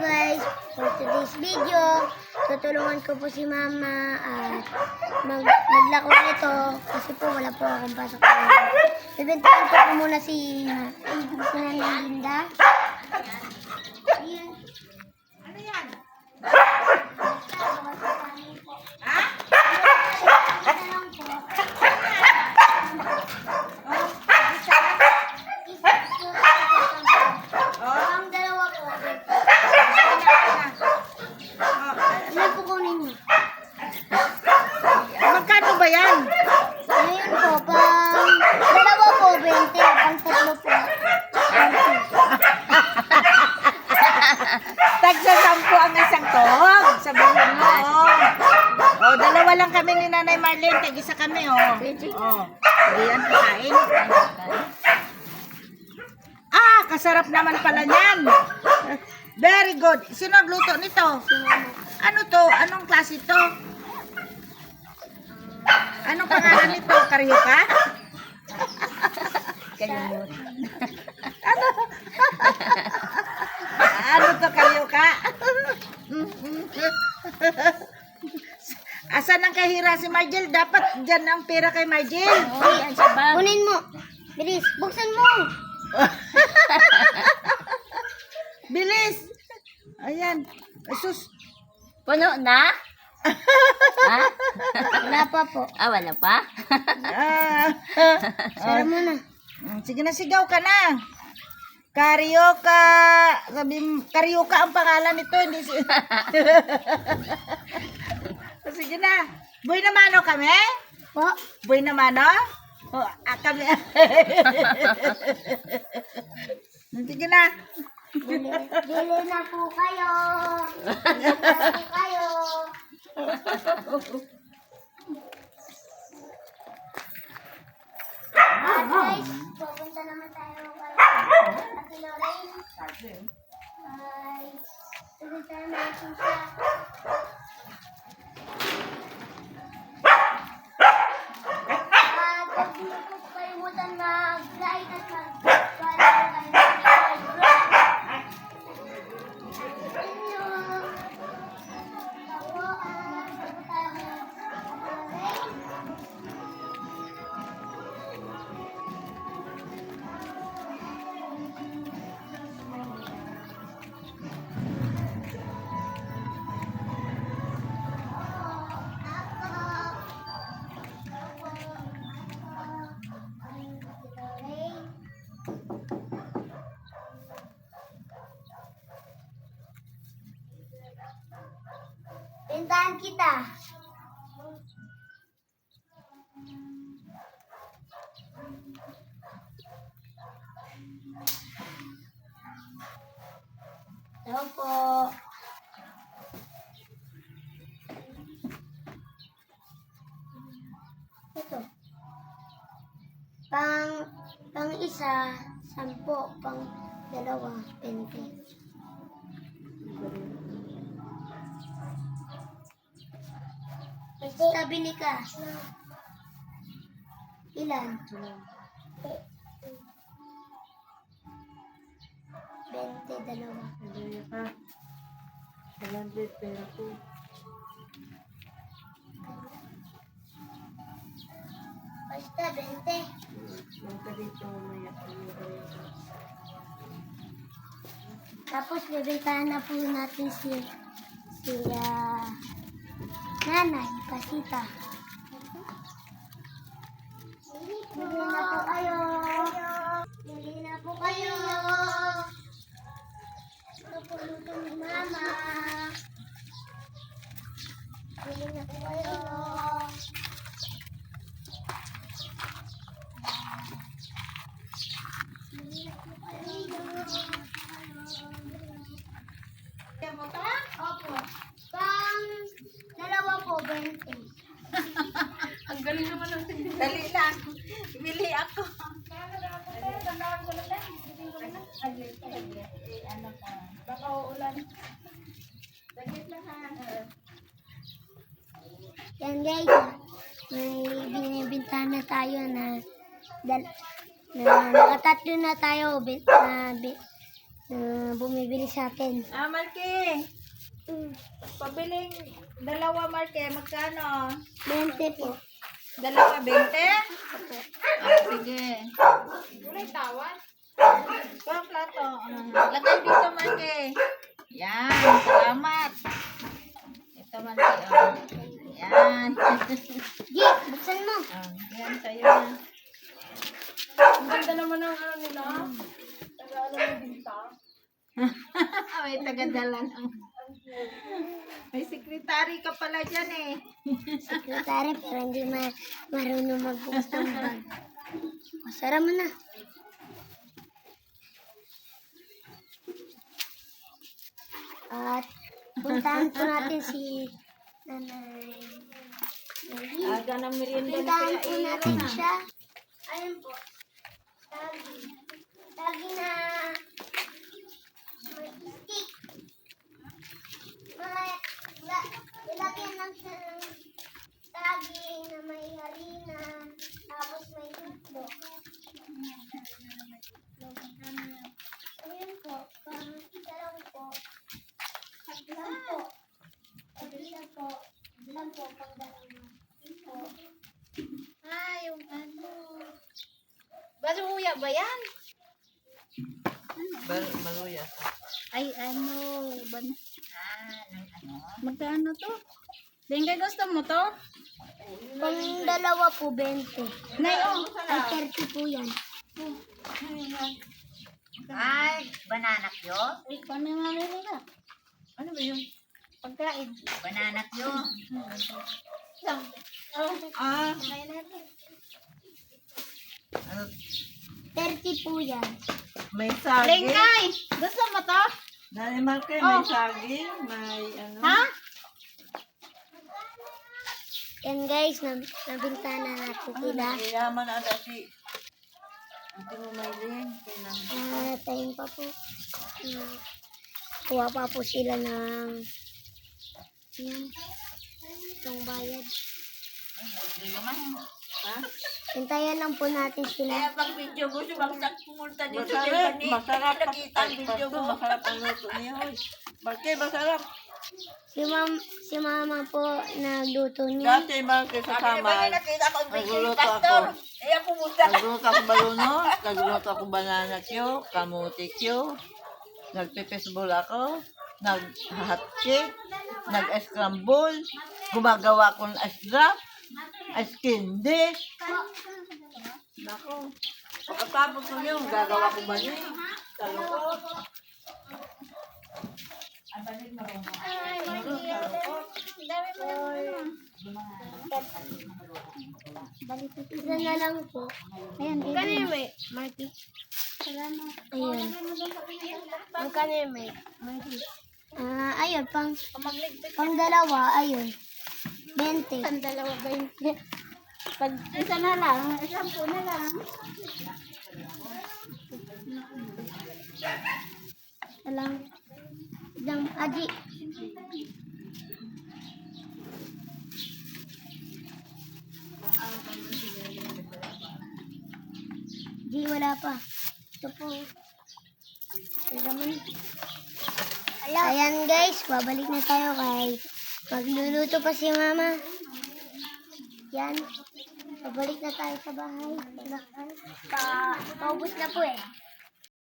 guys, for today's video, tutulungan ko po si mama at mag maglako nito kasi po wala po akong pasok ngayon. Bibentahan ko po muna si Nanay Linda. Ayan. Ano yan? Ha? Oh, Ang dalawa po. oh, Niyo? magkano ba yan? Ngayon po, pang dalawa po, 20. Pang tatlo po, 20. Tagsa sampu ang isang tog. Sabihin mo. Oh. oh, dalawa lang kami ni Nanay Marlene. Tag-isa kami, oh. Oh. Ayan, kain. Ah, kasarap naman pala niyan. Very good. Sino nagluto nito? Ano to? Anong klase to? Anong pangalan nito? Karyoka? ano? ano to karyoka? Asan ang kahira si Margel? Dapat dyan ang pera kay Margel. Kunin mo. Bilis, buksan mo. Bilis! Ayan. Asus. Puno na? ha? Wala pa po. Ah, wala pa? Ah. Sara mo na. Mm, Sige na, sigaw ka na. Karyoka. Sabi, mo, Karyoka ang pangalan nito. Hindi si... Sige na. Boy na mano kami? Po. Boy na mano? O, ah, kami. Sige na. Bili, bili na po kayo. Bili na po kayo. Ah, guys, pupunta naman tayo kay Ate Lorraine. Ay, pupunta natin siya. Pintahan kita. Hello po. Ito. Pang, pang isa, sampo. Pang dalawa, pente. Basta bili ka. Ilan? Bente, dalawa. Basta, bente. Tapos bibentahan na po natin si si ah, nanay, kasita. Bili na kayo. Bili na po kayo. Ito po luto ni mama. Bili na po kayo. Bili na po kayo. Opo. Pang dalawa po, 20. Dali lang. Bili ako. Baka uulan. Saglit lang ha. Ah. may binibintahan na tayo na, dal, na nakatatlo na tayo bin- na, bi- na bumibili sa akin. Ah, Marky. Mm, Pabiling dalawa, Marky. Magkano? 20 po. Dalawa, 20? Ah, sige. Kulay tawad? Ito plato. Ah, Lagay dito, Marky. Yan. Salamat. Ito, Marky. Oh. Gi, buksan mo. Ah, yan sa'yo na. Ang ganda naman ng ano nila. Taga-ano yung binta. May tagadala ng... May sekretary ka pala dyan eh. Sekretary, pero hindi ma marunong magbukas ng bag. O, sara mo na. At puntahan po natin si Nanay. Aga ng merienda na natin na. siya. Ayun po. Tagi. Tagi na may stick. Mga, la, ilagyan lang siya ng tagi na may harina. Tapos may hotdog. Ayun po. Pang isa lang po. Lang po. Isa po. Lang po. Pang dalawa. Yun po. Ah, yung ano. Baluya ba yan? Maluya. Ay, ano. Ban ah, ano? Magkano to? Denga, gusto mo to? Pang dalawa po, 20. Nay, oh. Ay, 30 po yan. Ay, banana kyo? Ay, paano nga nila? Ano ba yung Pagkain. banana kyo? Ah, Ano? 30 po yan. May saging. Lengkay! Gusto mo to? Dali Marke, Oh. may saging, may ano. Ha? Yan guys, nab nabinta na natin sila. Yaman na si Ate mo may link. At ayun pa po. Uh, kuha pa po sila ng yan. Itong bayad. Hintayan lang po natin sila. pag video mo, sumagsak pumunta Masarap, masarap. Nakita ang video mo. Masarap ang luto niya. hoy. Marke, masarap. Si mam si mama po nagluto niya. Dati Marke sa kamal. Nakita ko ang video ni Nagluto Pastor. ako. Kaya pumunta. Nagluto ako baluno. Nagluto ako banana kyo. Kamuti kyo. Nagpipesbol ako. Nag-hot cake. Nag-scramble. Gumagawa ko ng Ice candy. Nako. Pagkatapos ko yun, gagawa ko ba niya? Talukot. Isa na lang po. Ayan, Magkano yung may, Marky? Ayun. Magkano yung may, Marky? Ah, ayun, pang, pang dalawa, ayun. 20. Pang dalawa, 20. Pag isa na lang, isang po na lang. Alam. Isang, aji. Di, wala pa. Ito po. Ayan guys, babalik na tayo kay magluluto pa si mama. Yan. Babalik na tayo sa bahay. Pa, paubos na po eh.